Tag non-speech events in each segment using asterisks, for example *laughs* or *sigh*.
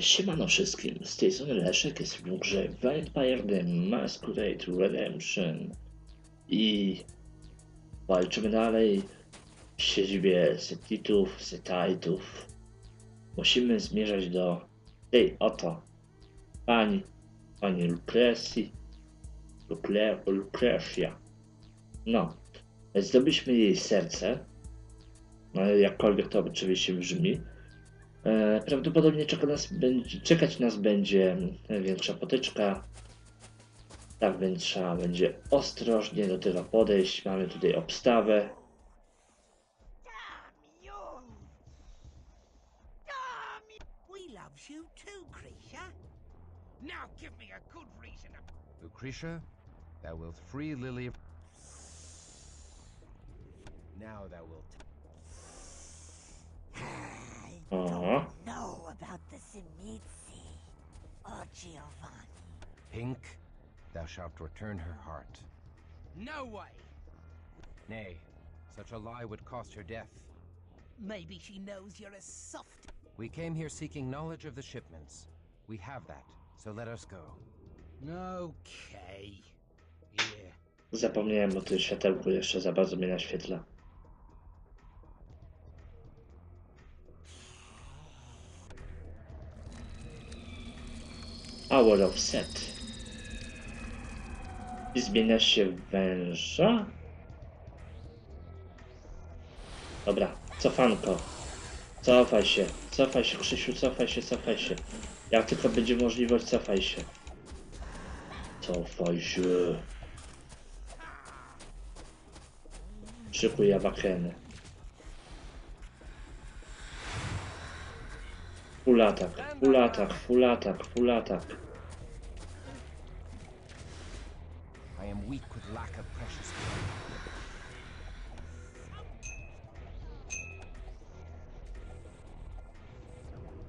Siemano wszystkim, z tej strony Leszek, jest w grze Vampire The Masquerade Redemption i walczymy dalej w siedzibie Setitów, Setajtów. Musimy zmierzać do tej oto pani, pani Lucrecji, Lucre, Lucrecia. No, zdobyliśmy jej serce, no jakkolwiek to oczywiście brzmi. E, Prawdopodobnie czeka nas, będzie, czekać nas będzie większa potyczka. Tak więc trzeba będzie ostrożnie do tego podejść. Mamy tutaj obstawę. Lucretia, thou wilt free Lily. Now thou wilt. I know about the Simitzi or oh, Giovanni. Pink, thou shalt return her heart. No way! Nay, such a lie would cost her death. Maybe she knows you're a soft. We came here seeking knowledge of the shipments. We have that, so let us go. Okay. Yeah. Zapomniałem o tym światełku, jeszcze za bardzo mnie naświetla. Hour of Set. I zmienia się węża? Dobra, cofanko. Cofaj się, cofaj się, Krzysiu, cofaj się, cofaj się. Jak tylko będzie możliwość, cofaj się. Cofaj się. Szykuj awakenę. Full atak, full atak, full atak, full. I am weak with lack of precious blood.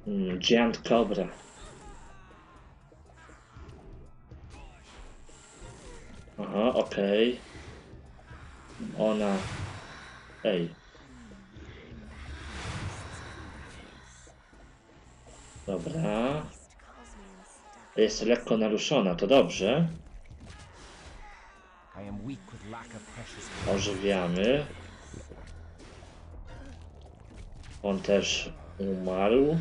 Mm, Giant Cobra. Aha, okej. Ona... Ej. Dobra. Jest lekko naruszona, to dobrze. I am weak with lack of precious blood. Ożywiamy. On też umarł.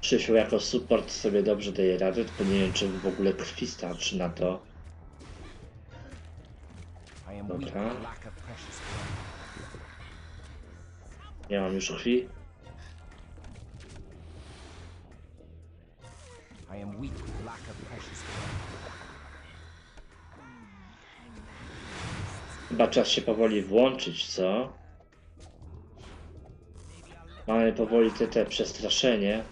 Krzysiu jako support sobie dobrze daje radę, tylko nie wiem czy w ogóle krwi starczy na to. Dobra. Nie mam już krwi. I am weak with lack of precious. Chyba czas się powoli włączyć, co? Mamy powoli te, te przestraszenie.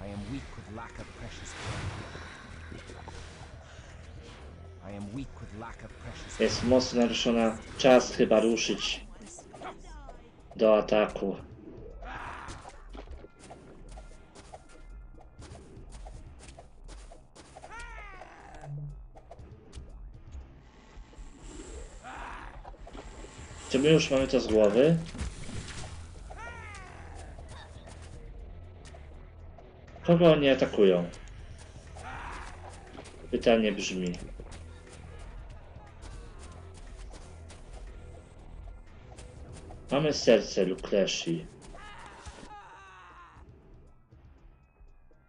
I am weak with lack of precious blood. Jest mocno naruszona. Czas chyba ruszyć do ataku. Czy my już mamy to z głowy? Kogo oni atakują? Pytanie brzmi. Mamy serce Lucrecji.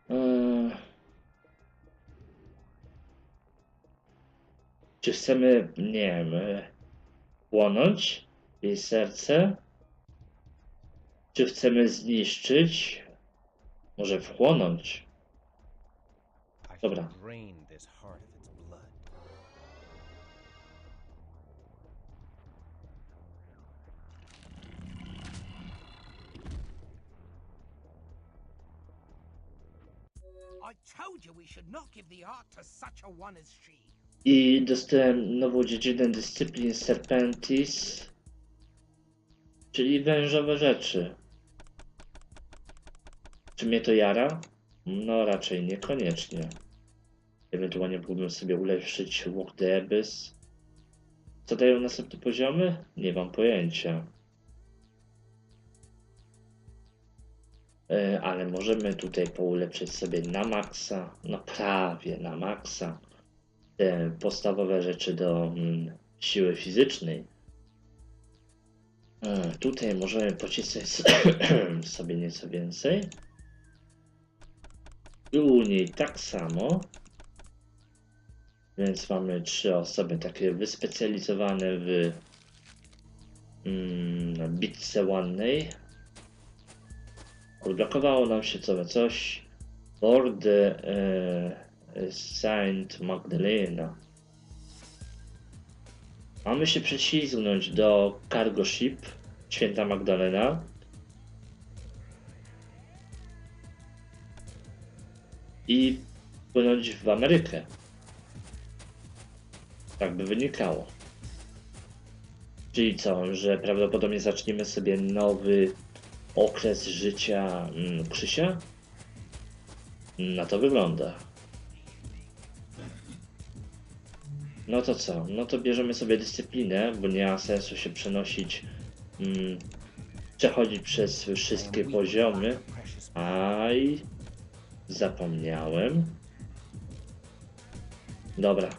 Eee... Czy chcemy, nie wiem, e, płonąć jej serce? Czy chcemy zniszczyć? Może wchłonąć? Dobra. I dostałem nową dziedzinę dyscyplin Serpentis, czyli wężowe rzeczy. Czy mnie to jara? No raczej niekoniecznie. Ewentualnie mógłbym sobie ulepszyć Walk the Abyss. Co dają następne poziomy? Nie mam pojęcia. Ale możemy tutaj poulepszyć sobie na maksa, no prawie na maksa, te podstawowe rzeczy do mm, siły fizycznej. E, tutaj możemy pocisnąć sobie *clears throat* nieco więcej. I u niej tak samo. Więc mamy trzy osoby takie wyspecjalizowane w mm, bitce ładnej. Odblokowało nam się co coś. Lord e, Saint Magdalena. Mamy się prześlizgnąć do Cargo Ship Święta Magdalena. I płynąć w Amerykę. Tak by wynikało. Czyli co, że prawdopodobnie zaczniemy sobie nowy okres życia mm, Krzysia? Na to wygląda. No to co? No to bierzemy sobie dyscyplinę, bo nie ma sensu się przenosić, mm, przechodzić przez wszystkie poziomy. Aj, zapomniałem. Dobra.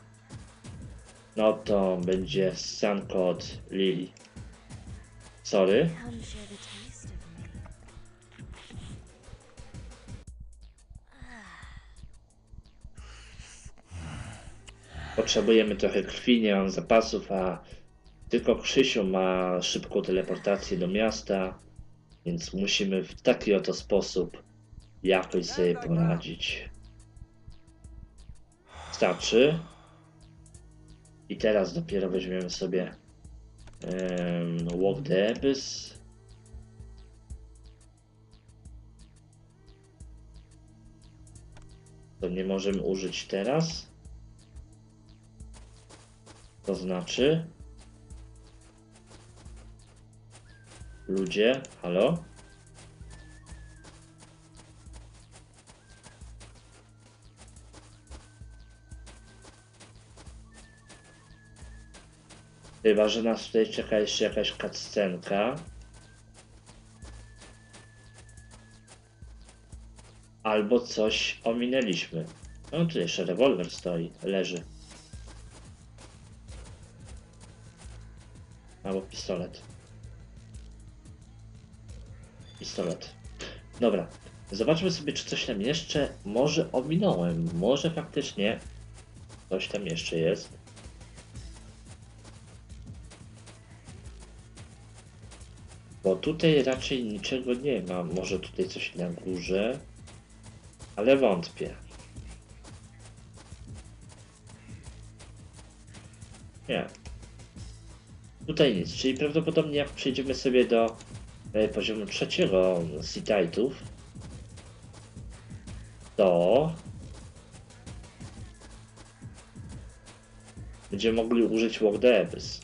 No to będzie Sun Code Lily. Sorry. Potrzebujemy trochę krwi, nie mam zapasów, a tylko Krzysiu ma szybką teleportację do miasta, więc musimy w taki oto sposób jakoś sobie poradzić. Starczy. I teraz dopiero weźmiemy sobie um, Walk the Abyss. To nie możemy użyć teraz. To znaczy. Ludzie, halo? Chyba, że nas tutaj czeka jeszcze jakaś cutscenka. Albo coś ominęliśmy. No tu jeszcze rewolwer stoi, leży. Pistolet. Pistolet. Dobra. Zobaczmy sobie, czy coś tam jeszcze może ominąłem. Może faktycznie coś tam jeszcze jest. Bo tutaj raczej niczego nie ma. Może tutaj coś na górze. Ale wątpię. Nie. Tutaj nic, czyli prawdopodobnie jak przejdziemy sobie do e, poziomu trzeciego Sea-Titów, to będziemy mogli użyć Walk the Abyss.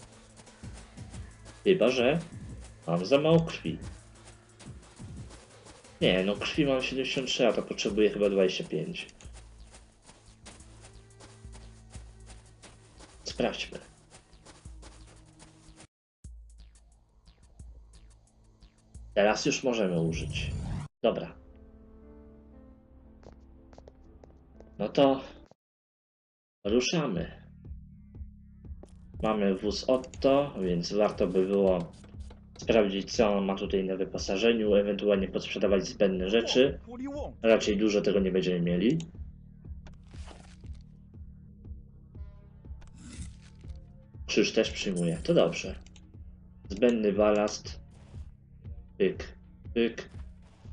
Chyba, że mam za mało krwi. Nie, no krwi mam 73, a to potrzebuję chyba 25. Sprawdźmy. Teraz już możemy użyć. Dobra. No to ruszamy. Mamy wóz Otto, więc warto by było sprawdzić co on ma tutaj na wyposażeniu, ewentualnie podsprzedawać zbędne rzeczy. Raczej dużo tego nie będziemy mieli. Krzyż też przyjmuje. To dobrze. Zbędny balast. Pyk, pyk.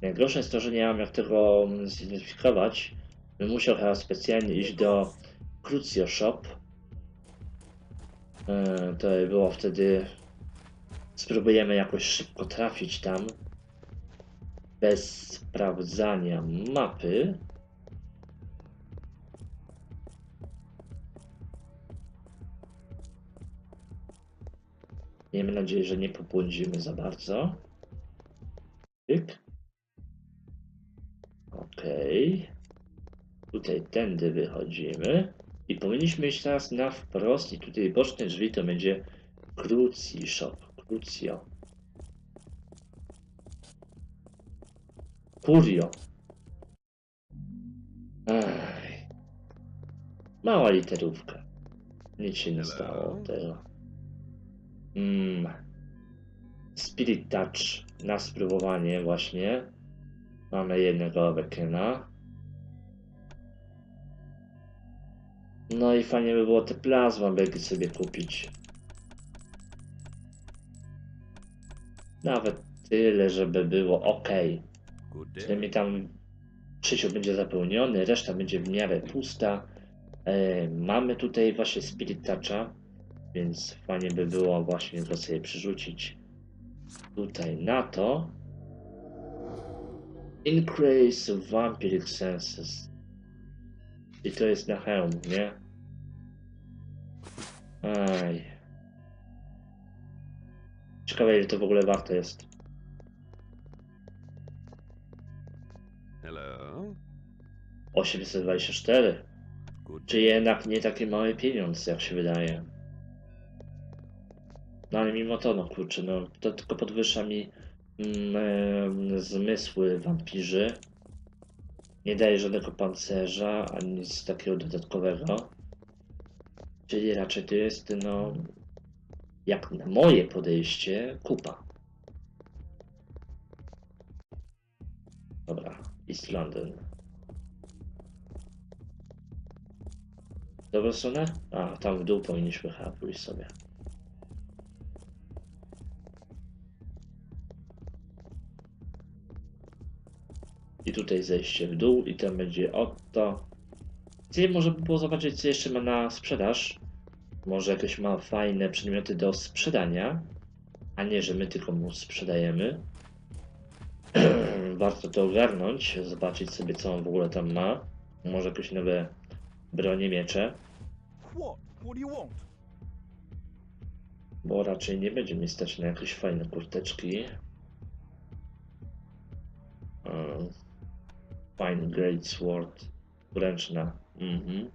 Najgorsze jest to, że nie mam jak tego mm, zidentyfikować. Bym musiał chyba specjalnie iść do Crucio Shop. E, To by było wtedy... Spróbujemy jakoś szybko trafić tam. Bez sprawdzania mapy. Miejmy nadzieję, że nie pobłądzimy za bardzo. Tyk. Okej. Tutaj tutaj tędy wychodzimy. I powinniśmy iść teraz na wprost i tutaj boczne drzwi to będzie Cruci Shop. Crucio. Curio. Ej. Mała literówka. Nic się nie stało tego. Mm. Spirit Touch na spróbowanie właśnie. Mamy jednego Awakena. No i fajnie by było te plazma begi sobie kupić. Nawet tyle, żeby było ok. Day. Przynajmniej tam Krzysiu będzie zapełniony, reszta będzie w miarę pusta. E, mamy tutaj właśnie Spirit Toucha, więc fajnie by było właśnie go sobie przerzucić tutaj na to. Increase Vampiric Senses. I to jest na hełm, nie? Aj. Ciekawe ile to w ogóle warte jest. Hello. 824. Good Czy jednak nie taki mały pieniądz, jak się wydaje. No ale mimo to, no kurczę, no to tylko podwyższa mi mm, zmysły wampirzy. Nie daje żadnego pancerza, ani nic takiego dodatkowego. Czyli raczej to jest, no, jak na moje podejście, kupa. Dobra, East London. Dobrą stronę? A, tam w dół powinniśmy chyba pójść sobie. Tutaj zejście w dół i tam będzie oto. Gdzie może by było zobaczyć, co jeszcze ma na sprzedaż. Może jakieś ma fajne przedmioty do sprzedania, a nie, że my tylko mu sprzedajemy. *clears throat* Warto to ogarnąć, zobaczyć sobie, co on w ogóle tam ma. Może jakieś nowe bronie, miecze. Bo raczej nie będzie mi stać na jakieś fajne kurteczki. Um, fine Great Sword. Ręczna. Mhm.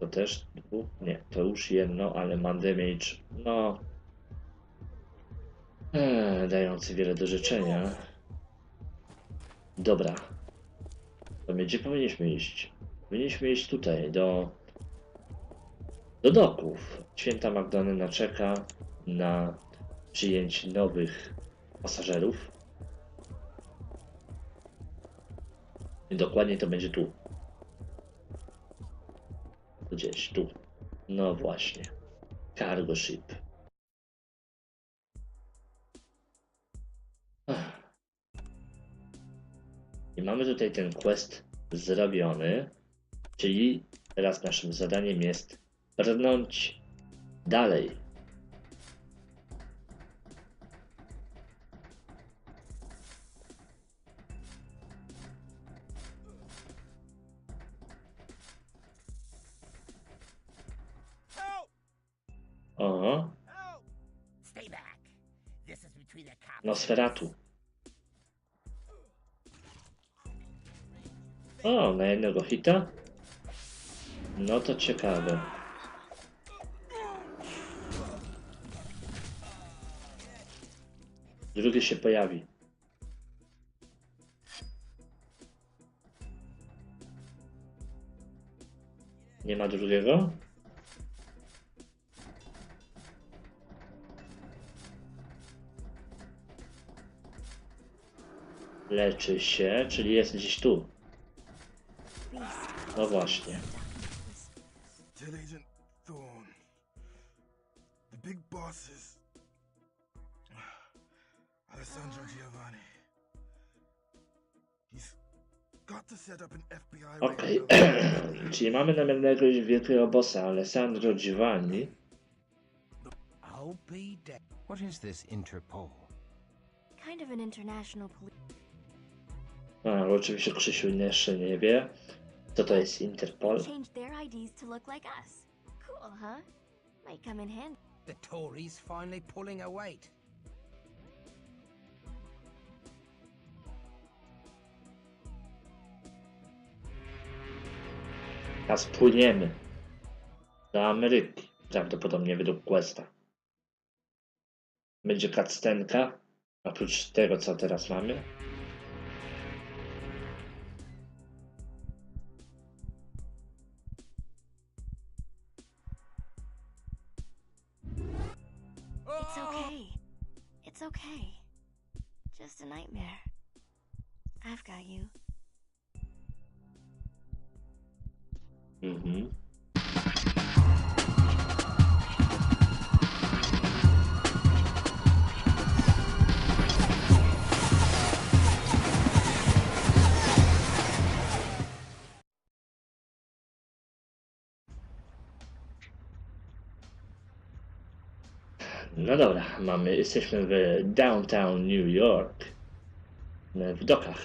To też dwu? Nie, to już jedno, ale ma damage. No. Eee, dający wiele do życzenia. Dobra. To gdzie powinniśmy iść? Powinniśmy iść tutaj, do do doków. Święta Magdalena czeka na przyjęcie nowych pasażerów. Dokładnie to będzie tu. Gdzieś tu. No właśnie. Cargo ship. I mamy tutaj ten quest zrobiony. Czyli teraz naszym zadaniem jest brnąć dalej. Nosferatu. O, na jednego hita? No to ciekawe. Drugi się pojawi. Nie ma drugiego? Leczy się, czyli jest gdzieś tu. No właśnie. Tell Agent Thorne. The big bosses. Alessandro Giovanni. He's got to set up an FBI Okej. raid. *clears throat* Czyli mamy namiarnego wielkiego bossa, Alessandro Giovanni. I'll be dead. What is this Interpol? Kind of an international police. A, oczywiście Krzysiu jeszcze nie wie, co to jest Interpol. The Tories finally pulling a weight. Teraz płyniemy do Ameryki. Prawdopodobnie według Questa. Będzie cutscenka, oprócz tego, co teraz mamy. No dobra, mamy, jesteśmy w downtown New York, w dokach,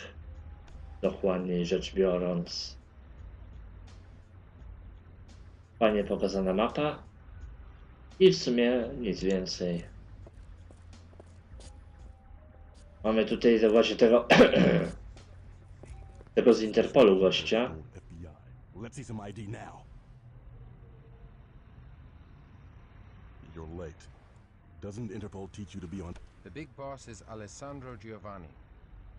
dokładniej rzecz biorąc. Fajnie pokazana mapa i w sumie nic więcej. Mamy tutaj właśnie tego *clears throat* tego z Interpolu gościa. Let's see some ID now. You're late. Doesn't Interpol teach you to be on? The big boss is Alessandro Giovanni.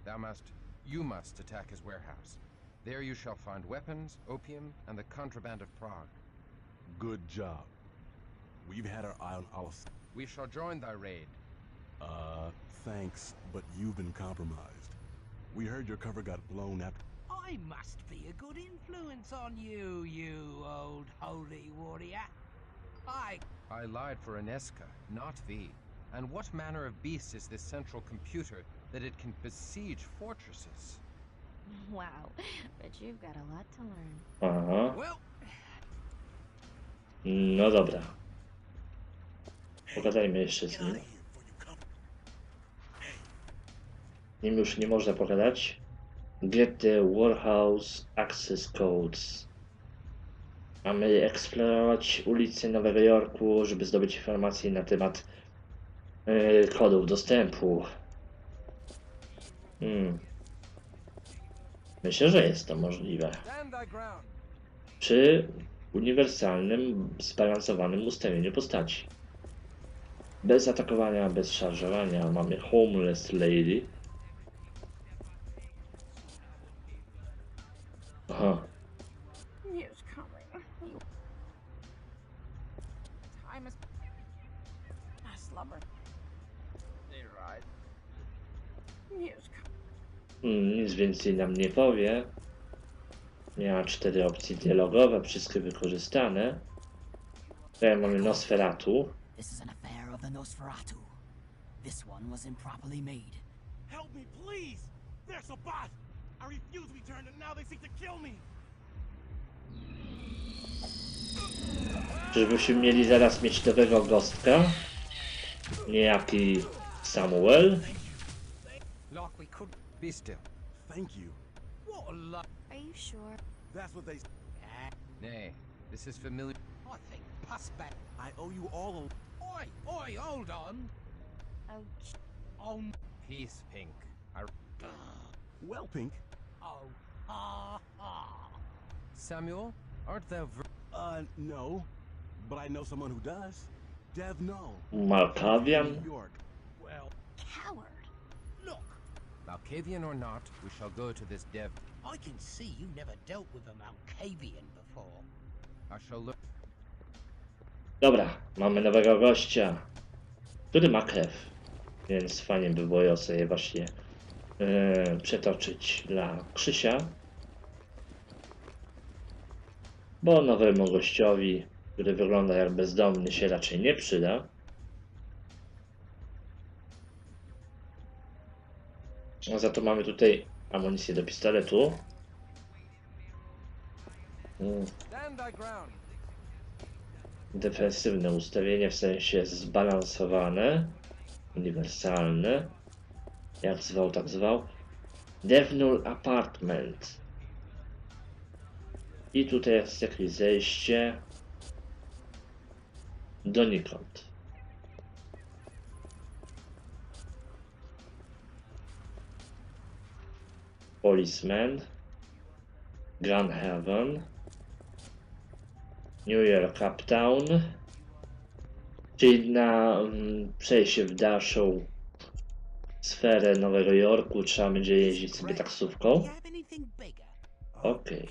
Thou must, you must attack his warehouse. There you shall find weapons, opium, and the contraband of Prague. Good job. We've had our eye on Alice. We shall join thy raid. Uh, thanks, but you've been compromised. We heard your cover got blown after. I must be a good influence on you, you old holy warrior. I I lied for Inesca, not thee. And what manner of beast is this central computer that it can besiege fortresses? *laughs* Wow, but you've got a lot to learn. Aha, well, no dobra. Pogadajmy jeszcze z nim. Nim już nie można pogadać. Get the Warehouse Access Codes. Mamy eksplorować ulice Nowego Jorku, żeby zdobyć informacje na temat e, kodów dostępu. Hmm. Myślę, że jest to możliwe. przy uniwersalnym, zbalansowanym ustawieniu postaci. Bez atakowania, bez szarżowania mamy Homeless Lady. Aha, I slumber. They right. He is coming. mm, nic więcej nam nie powie. Miała cztery opcje dialogowe, wszystkie wykorzystane. Tutaj mamy Nosferatu. This is an affair of the Nosferatu. This one was improperly made. Help me, please! There's a bot! I refuse return and now they seek to kill me! Czyżbyśmy mieli zaraz mieć nowego gostka? Niejaki Samuel? Like we could. Be still. Thank you. What a luck. Are you sure? That's what they. Nay, this is familiar. I think Pussback. I owe you all a. Oi, oi, hold on. Oh, j- Oh, Peace, Pink. I... Well, Pink. oh, ha, ha. Samuel, art thou ver- Uh, no. But I know someone who does. No. Malkavian? Coward. look. Malkavian or not, we shall go to this dev. I can see you never dealt with a Malkavian before. I shall look. Dobra, mamy nowego gościa, który ma krew, więc fajnie by było ją sobie właśnie e, przetoczyć dla Krzysia. Bo nowemu gościowi, który wygląda jak bezdomny, się raczej nie przyda. A za to mamy tutaj amunicję do pistoletu. Mm. Defensywne ustawienie, w sensie zbalansowane, uniwersalne, jak zwał, tak zwał, Devnull Apartment. I tutaj jest jakieś zejście donikąd. Policeman, Gun Heaven, New York Uptown. Czyli na mm, przejście w dalszą sferę Nowego Jorku trzeba będzie jeździć sobie taksówką. Bigger? Okay.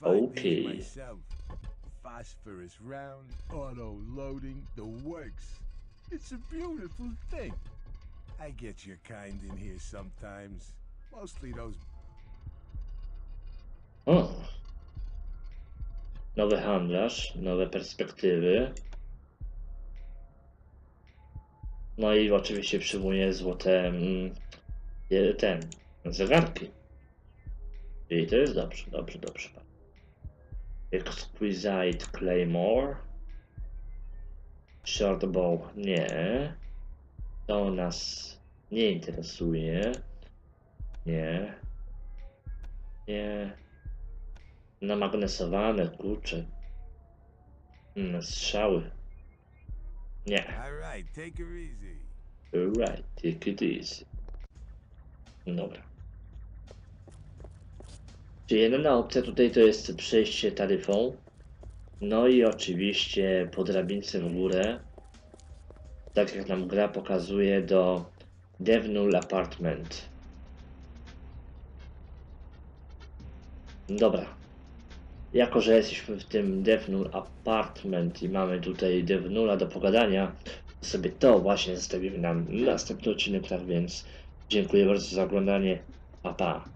Modified Okay. Phosphorus round, auto loading, the works. It's a beautiful thing. I get your kind in here sometimes. Mostly those O. Nowy handlarz, nowe perspektywy. No i oczywiście przyjmuje złote mm, ten, zegarki. I to jest dobrze, dobrze, dobrze. Exquisite Claymore. Short bow, nie. To nas nie interesuje. Nie. Nie. Namagnesowane, kurcze. Mm, strzały. Nie. All right, take her easy. Right, take it easy. Dobra. Czyli jedyna opcja tutaj to jest przejście taryfą. No i oczywiście po drabince w górę. Tak jak nam gra pokazuje do Devnull Apartment. Dobra. Jako, że jesteśmy w tym Devnull Apartment i mamy tutaj Devnulla do pogadania, sobie to właśnie zostawimy nam następny odcinek, tak więc dziękuję bardzo za oglądanie. Pa, pa.